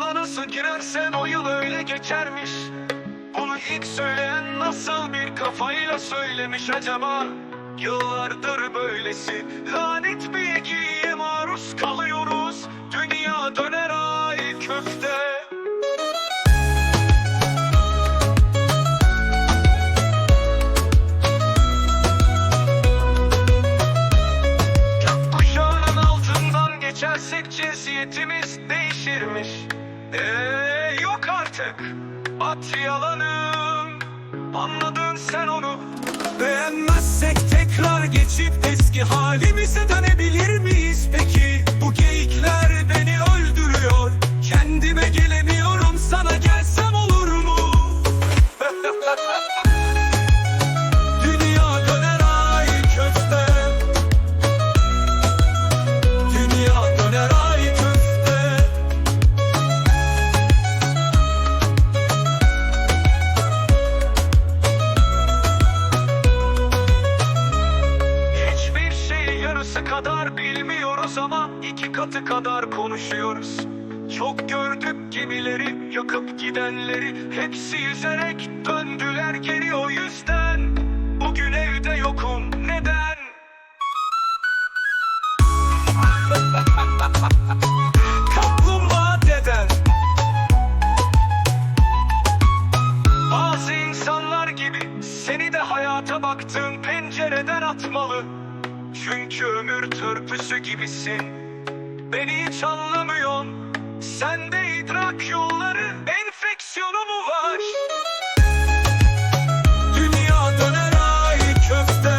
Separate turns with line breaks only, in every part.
nasıl girersen o yıl öyle geçermiş. Bunu ilk söyleyen nasıl bir kafayla söylemiş acaba? Yıllardır böylesi lanet bir ekiye maruz kalıyoruz. Dünya döner ay köfte. Cinsiyetimiz değişirmiş Eee yok artık. At yalanım. Anladın sen onu. Beğenmezsek tekrar geçip eski halimize dönebilir miyiz? Peki? Kadar bilmiyoruz ama iki katı kadar konuşuyoruz. Çok gördük gemileri yakıp gidenleri Hepsi yüzerek döndüler geri o yüzden. Bugün evde yokum neden? Kaplumbağa deden Bazı insanlar gibi seni de hayata baktığın pencereden atmalı Çünkü ömür törpüsü gibisin. Beni hiç anlamıyorsun. Sende idrak yolları enfeksiyonu mu var? Dünya döner ay köfte.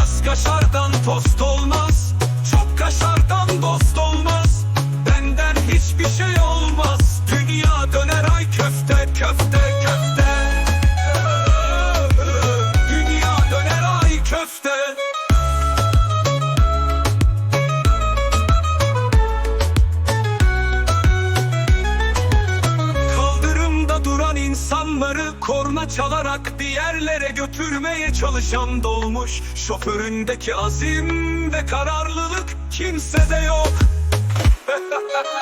Az kaşardan tost olmaz. Çok kaşardan dost olmaz. Benden hiçbir şey olmaz. Dünya döner ay köfte köfte köfte insanları korna çalarak bir yerlere götürmeye çalışan dolmuş Şoföründeki azim ve kararlılık kimsede yok.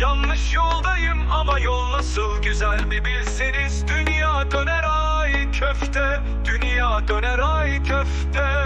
Yanlış yoldayım ama yol nasıl güzel mi bilseniz. Dünya döner köfte Dünya döner ay köfte